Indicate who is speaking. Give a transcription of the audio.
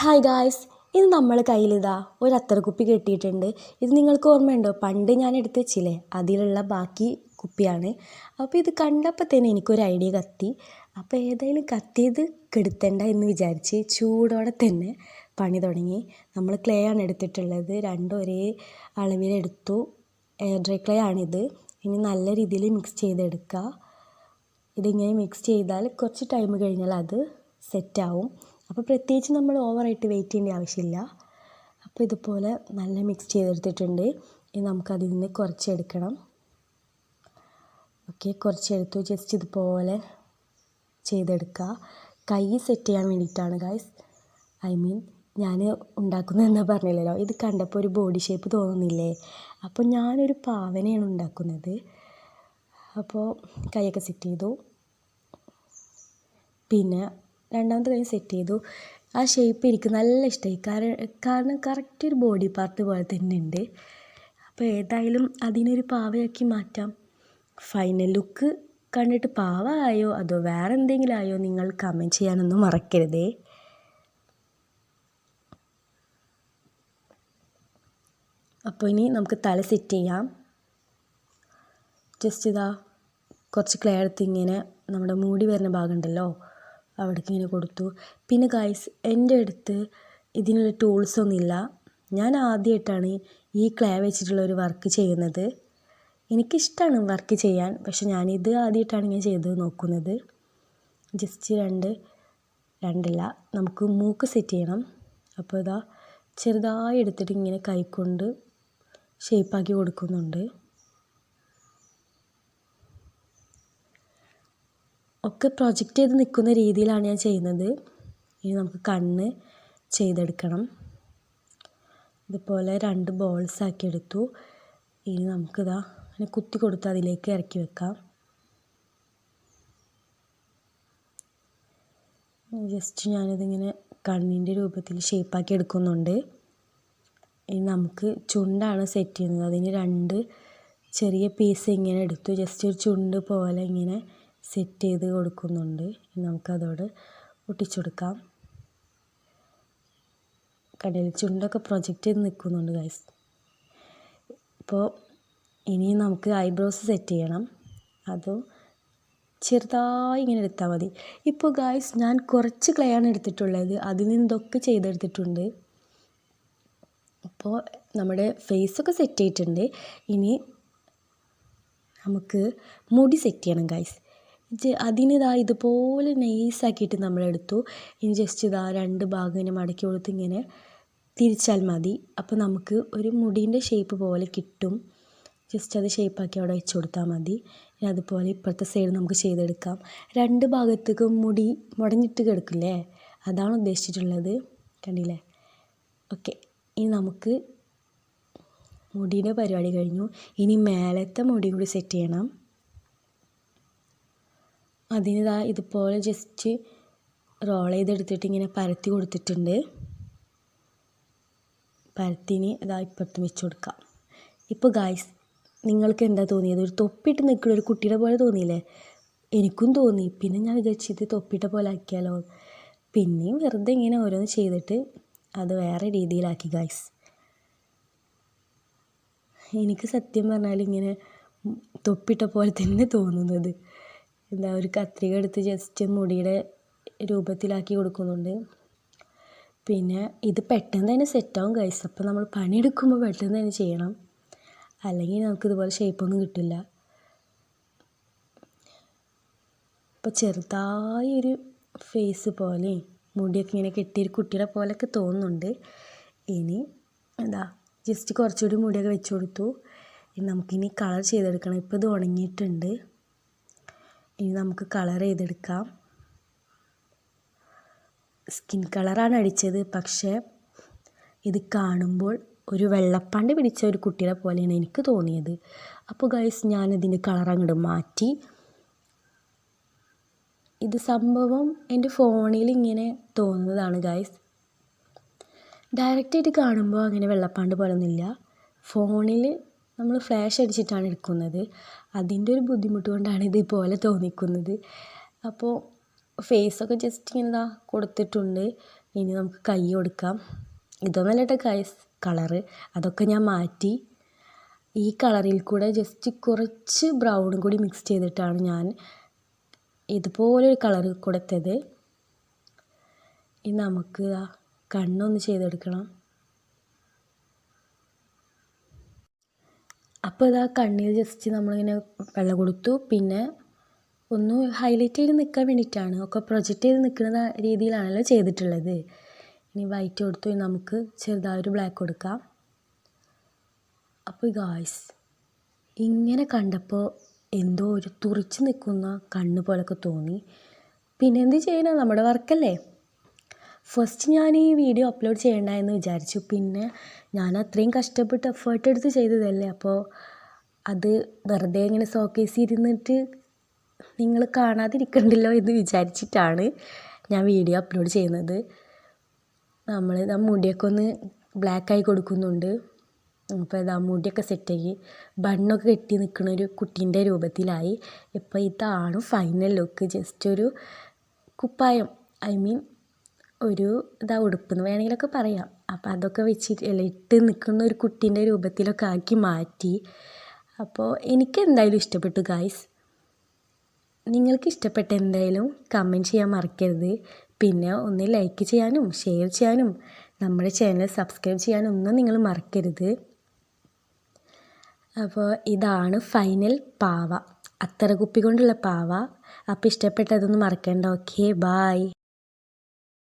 Speaker 1: Hi guys ഇത് നമ്മൾ കയ്യിലിതാ ഒരു അത്തറക്കുപ്പി കെട്ടിയിട്ടുണ്ട്. ഇത് നിങ്ങൾക്ക് ഓർമ്മയുണ്ടോ? പണ്ട് ഞാൻ എടുത്ത് വെച്ചില്ലേ അതിലുള്ള ബാക്കി കുപ്പിയാണ്. അപ്പോൾ ഇത് കണ്ടപ്പോൾ തന്നെ എനിക്കൊരു ഐഡിയ കത്തി. അപ്പോൾ ഏതായാലും കത്തിയത് കെടുത്തണ്ട എന്ന് വിചാരിച്ച് ചൂടോടെ തന്നെ പണി തുടങ്ങി. നമ്മൾ ക്ലേ ആണ് എടുത്തിട്ടുള്ളത്. രണ്ടും ഒരേ അളവിലെടുത്തു എയർ ഡ്രൈ ക്ലേ ആണിത്. ഇനി നല്ല രീതിയിൽ മിക്സ് ചെയ്തെടുക്കുക ഇതിങ്ങനെ മിക്സ് ചെയ്താൽ കുറച്ച് ടൈം കഴിഞ്ഞാൽ അത് സെറ്റാവും അപ്പോൾ പ്രത്യേകിച്ച് നമ്മൾ ഓവറായിട്ട് വെയിറ്റ് ചെയ്യേണ്ട ആവശ്യമില്ല. അപ്പോൾ ഇതുപോലെ നല്ല മിക്സ് ചെയ്തെടുത്തിട്ടുണ്ട്. ഇനി നമുക്കതിൽ നിന്ന് കുറച്ചെടുക്കണം. ഓക്കെ കുറച്ചെടുത്തു. ജസ്റ്റ് ഇതുപോലെ ചെയ്തെടുക്കുക. കൈ സെറ്റ് ചെയ്യാൻ വേണ്ടിയിട്ടാണ് ഗൈസ് ഐ മീൻ ഞാൻ ഉണ്ടാക്കുന്നതെന്ന് പറഞ്ഞില്ലല്ലോ. ഇത് കണ്ടപ്പോൾ ഒരു ബോഡി ഷേപ്പ് തോന്നുന്നില്ലേ? അപ്പോൾ ഞാനൊരു പാവനയാണ് ഉണ്ടാക്കുന്നത്. അപ്പോൾ കൈയൊക്കെ സെറ്റ് ചെയ്തു. പിന്നെ രണ്ടാമത്തെ കൈ സെറ്റ് ചെയ്തു. ആ ഷേപ്പ് എനിക്ക് നല്ല ഇഷ്ടമായി കാരണം കറക്റ്റ് ഒരു ബോഡി പാർട്ട് പോലെ തന്നെ ഉണ്ട്. അപ്പോൾ ഏതായാലും അതിനൊരു പാവയാക്കി മാറ്റാം. ഫൈനൽ ലുക്ക് കണ്ടിട്ട് പാവ ആയോ അതോ വേറെ എന്തെങ്കിലും ആയോ നിങ്ങൾ കമന്റ് ചെയ്യാനൊന്നും മറക്കരുതേ. അപ്പോൾ ഇനി നമുക്ക് തല സെറ്റ് ചെയ്യാം. ജസ്റ്റ് ഇതാ കുറച്ച് ക്ലേ എടുത്ത് ഇങ്ങനെ നമ്മുടെ മൂടി വരുന്ന ഭാഗം ഉണ്ടല്ലോ. അവിടേക്ക് ഇങ്ങനെ കൊടുത്തു. പിന്നെ ഗൈസ് എന്റെ അടുത്ത് ഇതിനുള്ള ടൂൾസ് ഇല്ല. ഞാൻ ആദ്യമായിട്ടാണ് ഈ ക്ലേ വെച്ചിട്ടുള്ള ഒരു വർക്ക് ചെയ്യുന്നത്. എനിക്കിഷ്ടമാണ് വർക്ക് ചെയ്യാൻ പക്ഷെ ഞാനിത് ആദ്യമായിട്ടാണ് ഞാൻ ചെയ്ത് നോക്കുന്നത്. ജസ്റ്റ് രണ്ട് രണ്ടല്ല നമുക്ക് മൂക്ക് സെറ്റ് ചെയ്യണം. അപ്പോൾ ഇതാ ചെറുതായി എടുത്തിട്ട് ഇങ്ങനെ കൈക്കൊണ്ട് ഷേപ്പാക്കി കൊടുക്കുന്നുണ്ട്. ഒക്കെ പ്രൊജക്റ്റ് ചെയ്ത് നിൽക്കുന്ന രീതിയിലാണ് ഞാൻ ചെയ്യുന്നത്. ഇനി നമുക്ക് കണ്ണ് ചെയ്തെടുക്കണം. ഇതുപോലെ രണ്ട് ബോൾസ് ആക്കി എടുത്തു ഇനി നമുക്കിതാ അങ്ങനെ കുത്തി കൊടുത്ത് അതിലേക്ക് ഇറക്കി വെക്കാം. ജസ്റ്റ് ഞാനിതിങ്ങനെ കണ്ണിന്റെ രൂപത്തിൽ ഷേപ്പാക്കി എടുക്കുന്നുണ്ട്. ഇനി നമുക്ക് ചുണ്ടാണ് സെറ്റ് ചെയ്യുന്നത്. അതിന് രണ്ട് ചെറിയ പീസ് ഇങ്ങനെ എടുത്തു. ജസ്റ്റ് ഒരു ചുണ്ട് പോലെ ഇങ്ങനെ സെറ്റ് ചെയ്ത് കൊടുക്കുന്നുണ്ട്. നമുക്കതോട് ഒട്ടിച്ചു കൊടുക്കാം കടയിൽ ചുണ്ടൊക്കെ പ്രൊജക്റ്റ് ചെയ്ത് നിൽക്കുന്നുണ്ട് ഗൈസ് ഇപ്പോൾ ഇനി നമുക്ക് ഐബ്രോസ് സെറ്റ് ചെയ്യണം. അതും ചെറുതായി ഇങ്ങനെ എടുത്താൽ മതി. ഇപ്പോൾ ഗായ്സ് ഞാൻ കുറച്ച് ക്ലേ ആണ് എടുത്തിട്ടുള്ളത്. അതിൽ നിന്നൊക്കെ ചെയ്തെടുത്തിട്ടുണ്ട്. അപ്പോൾ നമ്മുടെ ഫേസൊക്കെ സെറ്റ് ചെയ്തിട്ടുണ്ട്. ഇനി നമുക്ക് മുടി സെറ്റ് ചെയ്യണം ഗൈസ് അതിന് ഇതാ ഇതുപോലെ നൈസാക്കിയിട്ട് നമ്മളെടുത്തു. ഇനി ജസ്റ്റ് ഇതാ രണ്ട് ഭാഗം ഇങ്ങനെ മടക്കി കൊടുത്ത് ഇങ്ങനെ തിരിച്ചാൽ മതി. അപ്പോൾ നമുക്ക് ഒരു മുടീന്റെ ഷേപ്പ് പോലെ കിട്ടും. ജസ്റ്റ് അത് ഷേപ്പാക്കി അവിടെ വെച്ച് കൊടുത്താൽ മതി. ഇനി അതുപോലെ ഇപ്പുറത്തെ സൈഡ് നമുക്ക് ചെയ്തെടുക്കാം. രണ്ട് ഭാഗത്തേക്കും മുടി മുടഞ്ഞിട്ട് കിടക്കില്ലേ? അതാണ് ഉദ്ദേശിച്ചിട്ടുള്ളത്. കണ്ടില്ലേ? ഓക്കെ ഇനി നമുക്ക് മുടിയുടെ പരിപാടി കഴിഞ്ഞു. ഇനി മേലത്തെ മുടി കൂടി സെറ്റ് ചെയ്യണം. അതിനിതാ ഇതുപോലെ ജസ്റ്റ് റോൾ ചെയ്തെടുത്തിട്ട് ഇങ്ങനെ പരത്തി കൊടുത്തിട്ടുണ്ട്. പരത്തിന് ഇതാ ഇപ്പുറത്ത് വെച്ച് കൊടുക്കാം. ഇപ്പോൾ ഗായ്സ് നിങ്ങൾക്ക് എന്താ തോന്നിയത്? ഒരു തൊപ്പിട്ട് നിൽക്കുന്ന ഒരു കുട്ടിയുടെ പോലെ തോന്നിയില്ലേ? എനിക്കും തോന്നി. പിന്നെ ഞാൻ വിചാരിച്ചു ഇത് തൊപ്പിയിട്ട പോലെ ആക്കിയാലോ? പിന്നെയും വെറുതെ ഇങ്ങനെ ഓരോന്ന് ചെയ്തിട്ട് അത് വേറെ രീതിയിലാക്കി ഗായ്സ് എനിക്ക് സത്യം പറഞ്ഞാൽ ഇങ്ങനെ തൊപ്പിട്ട പോലെ തന്നെ തോന്നുന്നത്. എന്താ ഒരു കത്രിക എടുത്ത് ജസ്റ്റ് മുടിയുടെ രൂപത്തിലാക്കി കൊടുക്കുന്നുണ്ട്. പിന്നെ ഇത് പെട്ടെന്ന് തന്നെ സെറ്റാവും ഗൈസ് അപ്പോൾ നമ്മൾ പണിയെടുക്കുമ്പോൾ പെട്ടെന്ന് തന്നെ ചെയ്യണം. അല്ലെങ്കിൽ നമുക്ക് ഇതുപോലെ ഷേപ്പൊന്നും കിട്ടില്ല. അപ്പോൾ ചെറുതായൊരു ഫേസ് പോലെ മുടിയൊക്കെ ഇങ്ങനെ കെട്ടിയൊരു കുട്ടിയുടെ പോലെയൊക്കെ തോന്നുന്നുണ്ട്. ഇനി എന്താ ജസ്റ്റ് കുറച്ചുകൂടി മുടിയൊക്കെ വെച്ച് കൊടുത്തു. ഇനി നമുക്കിനി കളർ ചെയ്തെടുക്കണം. ഇപ്പോൾ ഇത് ഉണങ്ങിയിട്ടുണ്ട്. ഇനി നമുക്ക് കളർ ചെയ്തെടുക്കാം. സ്കിൻ കളറാണ് അടിച്ചത്. പക്ഷേ ഇത് കാണുമ്പോൾ ഒരു വെള്ളപ്പാണ്ട് പിടിച്ച ഒരു കുട്ടിയുടെ പോലെയാണ് എനിക്ക് തോന്നിയത്. അപ്പോൾ ഗൈസ് ഞാനതിന്റെ കളർ അങ്ങോട്ട് മാറ്റി. ഇത് സംഭവം എന്റെ ഫോണിൽ ഇങ്ങനെ തോന്നുന്നതാണ് ഗൈസ് ഡയറക്റ്റായിട്ട് കാണുമ്പോൾ അങ്ങനെ വെള്ളപ്പാണ്ട് പോലൊന്നുമില്ല. ഫോണിൽ നമ്മൾ ഫ്ലാഷ് അടിച്ചിട്ടാണ് എടുക്കുന്നത്. അതിന്റെ ഒരു ബുദ്ധിമുട്ട് കൊണ്ടാണ് ഇതുപോലെ തോന്നിക്കുന്നത്. അപ്പോൾ ഫേസൊക്കെ ജസ്റ്റ് ഇങ്ങനെ ദാ കൊടുത്തിട്ടുണ്ട്. ഇനി നമുക്ക് കൈ കൊടുക്കാം. ഇതൊന്നുമല്ല ഗൈസ് കളറ് അതൊക്കെ ഞാൻ മാറ്റി. ഈ കളറിൽ കൂടെ ജസ്റ്റ് കുറച്ച് ബ്രൗണും കൂടി മിക്സ് ചെയ്തിട്ടാണ് ഞാൻ ഇതുപോലെ ഒരു കളർ കൊടുത്തത്. ഇനി നമുക്ക് കണ്ണൊന്ന് ചെയ്തെടുക്കണം. അപ്പോൾ ഇതാ കണ്ണിൽ ജസ്റ്റ് നമ്മളിങ്ങനെ വെള്ളം കൊടുത്തു. പിന്നെ ഒന്ന് ഹൈലൈറ്റ് ചെയ്ത് നിൽക്കാൻ വേണ്ടിയിട്ടാണ്. ഒക്കെ പ്രൊജക്റ്റ് ചെയ്ത് നിൽക്കുന്ന രീതിയിലാണല്ലോ ചെയ്തിട്ടുള്ളത്. ഇനി വൈറ്റ് കൊടുത്തു. നമുക്ക് ചെറുതായൊരു ബ്ലാക്ക് കൊടുക്കാം. അപ്പോൾ ഗായ്സ് ഇങ്ങനെ കണ്ടപ്പോൾ എന്തോ ഒരു തുറിച്ച് നിൽക്കുന്ന കണ്ണ് പോലൊക്കെ തോന്നി. പിന്നെ എന്ത് ചെയ്യണം? നമ്മുടെ വർക്കല്ലേ ഫസ്റ്റ് ഞാൻ ഈ വീഡിയോ അപ്ലോഡ് ചെയ്യേണ്ട എന്ന് വിചാരിച്ചു. പിന്നെ ഞാൻ അത്രയും കഷ്ടപ്പെട്ട് എഫേർട്ട് എടുത്ത് ചെയ്തതല്ലേ? അപ്പോൾ അത് വെറുതെ ഇങ്ങനെ സോക്കേസ് ഇരുന്നിട്ട് നിങ്ങൾ കാണാതിരിക്കണ്ടല്ലോ എന്ന് വിചാരിച്ചിട്ടാണ് ഞാൻ വീഡിയോ അപ്ലോഡ് ചെയ്യുന്നത്. നമ്മൾ ആ മുടിയൊക്കെ ഒന്ന് ബ്ലാക്കായി കൊടുക്കുന്നുണ്ട്. അപ്പോൾ ഇതാ മുടിയൊക്കെ സെറ്റാക്കി ബണ്ണൊക്കെ കെട്ടി നിൽക്കുന്ന ഒരു കുട്ടീന്റെ രൂപത്തിലായി. ഇപ്പോൾ ഇതാണ് ഫൈനൽ ലുക്ക് ജസ്റ്റ് ഒരു കുപ്പായം. ഐ മീൻ ഒരു ഇതാ ഉടുപ്പെന്ന് വേണമെങ്കിലൊക്കെ പറയാം. അപ്പോൾ അതൊക്കെ വെച്ചിട്ട് അല്ല ഇട്ട് നിൽക്കുന്ന ഒരു കുട്ടീന്റെ രൂപത്തിലൊക്കെ ആക്കി മാറ്റി. അപ്പോൾ എനിക്ക് എന്തായാലും ഇഷ്ടപ്പെട്ടു ഗായ്സ് നിങ്ങൾക്ക് ഇഷ്ടപ്പെട്ട എന്തായാലും കമന്റ് ചെയ്യാൻ മറക്കരുത്. പിന്നെ ഒന്ന് ലൈക്ക് ചെയ്യാനും ഷെയർ ചെയ്യാനും നമ്മുടെ ചാനൽ സബ്സ്ക്രൈബ് ചെയ്യാനും ഒന്നും നിങ്ങൾ മറക്കരുത്. അപ്പോൾ ഇതാണ് ഫൈനൽ പാവ. അത്തറ കുപ്പി കൊണ്ടുള്ള പാവ. അപ്പോൾ ഇഷ്ടപ്പെട്ടതൊന്നും മറക്കേണ്ട ഓക്കെ ബായ്